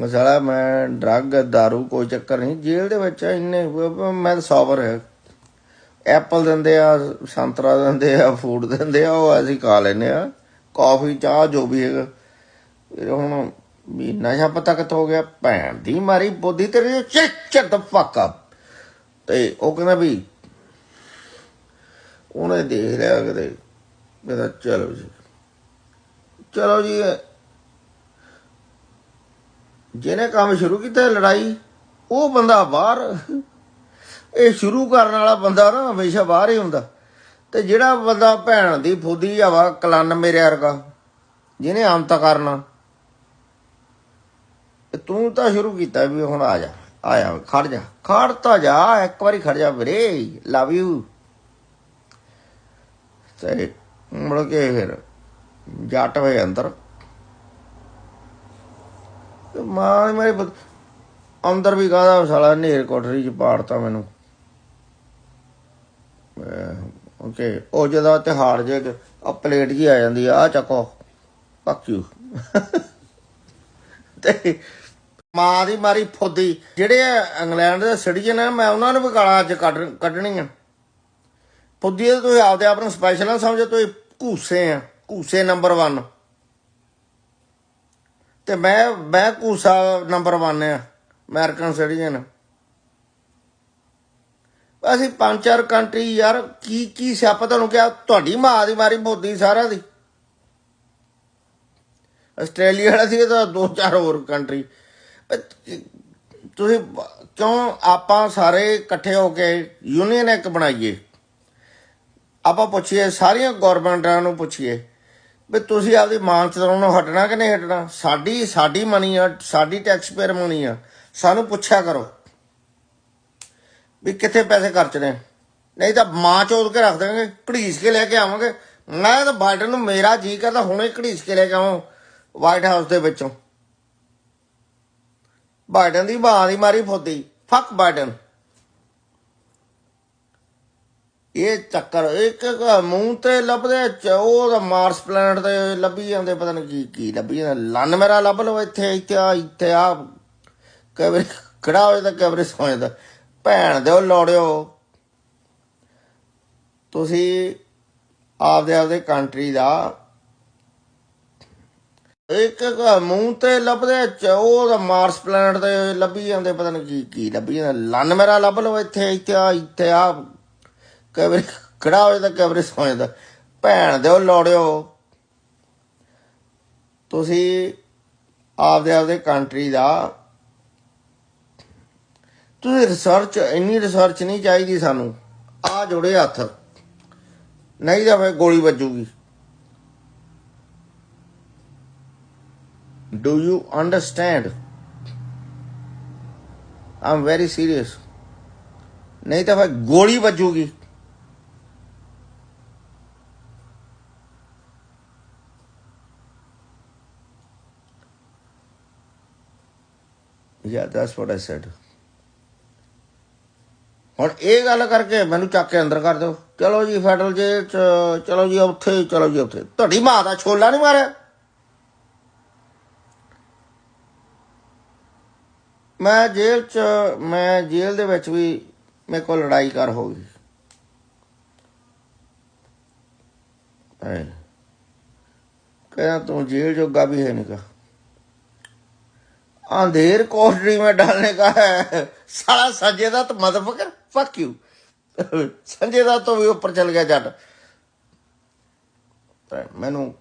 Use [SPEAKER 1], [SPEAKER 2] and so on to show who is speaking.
[SPEAKER 1] ਮਸਾਲਾ ਮੈਂ ਡਰੱਗ दारू ਕੋਈ ਚੱਕਰ ਨਹੀਂ, ਜੇਲ੍ਹ ਦੇ ਵਿੱਚ ਇੰਨੇ, ਮੈਂ ਤਾਂ ਸੌਬਰ ਹੈ ਐਪਲ ਦਿੰਦੇ ਆ, ਸੰਤਰਾ ਦਿੰਦੇ ਆ ਫੂਡ ਦਿੰਦੇ ਆ, ਉਹ ਅਸੀਂ ਖਾ ਲੈਨੇ ਆ। ਕਾਫੀ ਚਾਹ, ਜੋ ਵੀ ਹੈਗਾ। ਹੁਣ ਵੀ ਨਸ਼ਾ ਪਤਾ ਕਿੱਥੋਂ ਹੋ ਗਿਆ, ਭੈਣ ਦੀ ਮਾਰੀ ਬੁੱਧੀ ਤੇਰੀ ਚਿੱਟ ਦ ਫੱਕ ਅਪ ਤੇ ਉਹ ਕਹਿੰਦਾ ਵੀ, ਉਹਨੇ ਦੇਖ ਲਿਆ ਕਿਤੇ, ਕਹਿੰਦਾ, ਚਲੋ ਜੀ। ਚਲੋ ਜੀ ਜਿਹਨੇ ਕੰਮ ਸ਼ੁਰੂ ਕੀਤਾ ਲੜਾਈ, ਉਹ ਬੰਦਾ ਬਾਹਰ, ਇਹ ਸ਼ੁਰੂ ਕਰਨ ਵਾਲਾ ਬੰਦਾ ਨਾ ਹਮੇਸ਼ਾ ਬਾਹਰ ਹੀ ਹੁੰਦਾ। ਤੇ ਜਿਹੜਾ ਬੰਦਾ ਭੈਣ ਦੀ ਫੁੱਦੀ ਹਵਾ ਕਲਨ ਮੇਰੇ ਵਰਗਾ, ਜਿਹਨੇ ਅੰਤ ਕਰਨਾ। ਤੂੰ ਤਾਂ ਸ਼ੁਰੂ ਕੀਤਾ ਵੀ ਹੁਣ ਆ ਜਾ ਆਇਆ ਖੜ ਜਾ, ਖੜ ਤਾਂ ਜਾ, ਇੱਕ ਵਾਰੀ ਖੜ ਜਾ ਵੀਰੇ ਲਵ ਯੂ ਤੇ ਮੁੜ ਕੇ ਫਿਰ ਜੱਟ ਹੋਏ ਅੰਦਰ। ਤੇ ਮਾਂ ਦੀ ਮੇਰੀ ਅੰਦਰ ਵੀ ਕਾਹਦਾ ਸਾਲਾ ਨੇਰ ਕੋਠਰੀ ਚ ਪਾੜਤਾ ਮੈਨੂੰ। ਓਕੇ, ਉਹ ਜਦੋਂ ਤਿਹਾੜ ਜੇ ਆ ਪਲੇਟ ਜੀ ਆ ਜਾਂਦੀ ਆ ਚੱਕੋ। ਫੱਕ ਤੇ ਮਾਂ ਦੀ ਮਾਰੀ ਫੁੱਦੀ। ਜਿਹੜੇ ਇੰਗਲੈਂਡ ਦੇ ਸਿਟੀਜ਼ਨ ਆ, ਮੈਂ ਉਹਨਾਂ ਨੂੰ ਵੀ ਗਾਲਾਂ ਅੱਜ ਕੱਢ ਕੱਢਣੀ ਆ ਫੁੱਦੀ ਤੁਸੀਂ ਆਪਦੇ ਆਪ ਨੂੰ ਸਪੈਸ਼ਲ ਨਾ ਸਮਝੋ ਤੁਸੀਂ ਘੂਸੇ ਆ। ਘੂਸੇ ਨੰਬਰ 1 ਤੇ ਮੈਂ ਮੈਂ ਘੂਸਾ ਨੰਬਰ 1 ਆ, ਅਮਰੀਕਨ ਸਿਟੀਜ਼ਨ। ਅਸੀਂ ਪੰਜ ਚਾਰ ਕੰਟਰੀ ਯਾਰ, ਕੀ ਕੀ ਸਿਆਪਾ ਤੁਹਾਨੂੰ ਕਿਹਾ? ਤੁਹਾਡੀ ਮਾਂ ਦੀ ਮਾਰੀ ਮੋਦੀ ਸਾਰਿਆਂ ਦੀ। ਆਸਟ੍ਰੇਲੀਆ ਵਾਲਾ ਸੀ ਤਾਂ ਦੋ ਚਾਰ ਹੋਰ ਕੰਟਰੀ। ਤੁਸੀਂ ਕਿਉਂ ਆਪਾਂ ਸਾਰੇ ਇਕੱਠੇ ਹੋ ਕੇ ਯੂਨੀਅਨ ਇੱਕ ਬਣਾਈਏ? ਆਪਾਂ ਪੁੱਛੀਏ, ਸਾਰੀਆਂ ਗਵਰਨਮੈਂਟਾਂ ਨੂੰ ਪੁੱਛੀਏ। ਵੀ ਤੁਸੀਂ ਆਪਦੀ ਮਾਂ ਚਲਾਉਣੋਂ ਹਟਣਾ ਕਿ ਨਹੀਂ ਹਟਣਾ? ਸਾਡੀ ਸਾਡੀ ਮਨੀ ਆ, ਸਾਡੀ ਟੈਕਸ ਪੇਅਰ ਮਨੀ ਆ। ਸਾਨੂੰ ਪੁੱਛਿਆ ਕਰੋ ਵੀ ਕਿੱਥੇ ਪੈਸੇ ਖਰਚਣੇ ਨਹੀਂ ਤਾਂ ਮਾਂ ਚੋਦ ਕੇ ਰੱਖ ਦੇਵਾਂਗੇ, ਘੜੀਸ ਕੇ ਲੈ ਕੇ ਆਵਾਂਗੇ। ਮੈਂ ਤਾਂ ਬਾਈਡਨ ਨੂੰ ਮੇਰਾ ਜੀ ਕਰਦਾ, ਹੁਣੇ ਘੜੀਸ ਕੇ ਲੈ ਕੇ ਆਵਾਂ ਵਾਈਟ ਹਾਊਸ ਦੇ ਵਿੱਚੋਂ। ਬਾਈਡਨ ਦੀ ਮਾਂ ਦੀ ਮਾਰੀ ਫੋਦੀ। ਫੱਕ ਬਾਈਡਨ ਇਹ ਚੱਕਰ, ਇੱਕ ਮੂੰਹ ਤੇ ਲੱਭਦੇ, ਚ ਉਹ ਤਾਂ ਮਾਰਸ ਪਲੈਨਟ ਤੇ ਲੱਭੀ ਜਾਂਦੇ, ਪਤਾ ਨਹੀਂ ਕੀ ਕੀ ਲੱਭੀ ਜਾਂਦੇ। ਲੰਨ ਮੇਰਾ ਲੱਭ ਲਓ ਇੱਥੇ ਇੱਥੇ ਆ ਇੱਥੇ ਆ। ਕੈਮਰੇ ਖੜਾ ਹੋ ਜਾਂਦਾ ਕੈਮਰੇ ਸੌ ਜਾਂਦਾ। ਭੈਣ ਦੇ ਉਹ ਲੋੜਿਓ। ਤੁਸੀਂ ਆਪਦੇ ਆਪਦੇ ਕੰਟਰੀ ਦਾ। ਇੱਕ ਮੂੰਹ ਤੇ ਲੱਭਦੇ, ਚ ਉਹ ਤਾਂ ਮਾਰਸ ਪਲੈਨਟ ਤੇ ਲੱਭੀ ਜਾਂਦੇ, ਪਤਾ ਨਹੀਂ ਕੀ ਕੀ ਲੱਭੀ ਜਾਂਦੇ। ਲੰਨ ਮੇਰਾ ਲੱਭ ਲਓ ਇੱਥੇ ਇੱਥੇ ਆ ਇੱਥੇ ਆ। ਕਈ ਵਾਰੀ ਖੜਾ ਹੋ ਜਾਂਦਾ ਕੈਮਰੇ ਸੌ ਜਾਂਦਾ। ਭੈਣ ਦੇ ਉਹ ਲੋੜਿਓ। ਤੁਸੀਂ ਆਪਦੇ ਆਪਦੇ ਕੰਟਰੀ ਦਾ। ਤੁਸੀਂ ਰਿਸਰਚ ਇੰਨੀ ਰਿਸਰਚ ਨਹੀਂ ਚਾਹੀਦੀ ਸਾਨੂੰ। ਆ ਜੋੜੇ ਹੱਥ। ਨਹੀਂ ਤਾਂ ਫੇ ਗੋਲੀ ਵੱਜੂਗੀ। Do you understand I'm very serious ਨਹੀਂ ਤਾਂ ਫੇ ਗੋਲੀ ਵੱਜੂਗੀ। Yeah, that's what I said. ਹੁਣ ਇਹ ਗੱਲ ਕਰਕੇ ਮੈਨੂੰ ਚੱਕ ਕੇ ਅੰਦਰ ਕਰ ਦਿਓ। ਚਲੋ ਜੀ ਫੈਡਰਲ ਜੇਲ੍ਹ ਚ ਚਲੋ ਜੀ ਉੱਥੇ ਚਲੋ ਜੀ ਉੱਥੇ। ਤੁਹਾਡੀ ਮਾਂ ਦਾ ਛੋਲਾ ਨਹੀਂ ਮਾਰਿਆ। ਮੈਂ ਜੇਲ੍ਹ ਚ ਮੈਂ ਜੇਲ੍ਹ ਦੇ ਵਿੱਚ ਵੀ ਮੇਰੇ ਕੋਲ ਲੜਾਈ ਕਰ ਹੋ ਗਈ। ਕਹਿੰਦਾ ਤੂੰ ਜੇਲ੍ਹ ਜੋਗਾ ਵੀ ਹੈ ਨਹੀਂ ਕਾ अंधेर कोठरी में डालने का है साला Sanjay Dutt motherfucker fuck you Sanjay Dutt तो भी ऊपर चल गया जट ਮੈਨੂੰ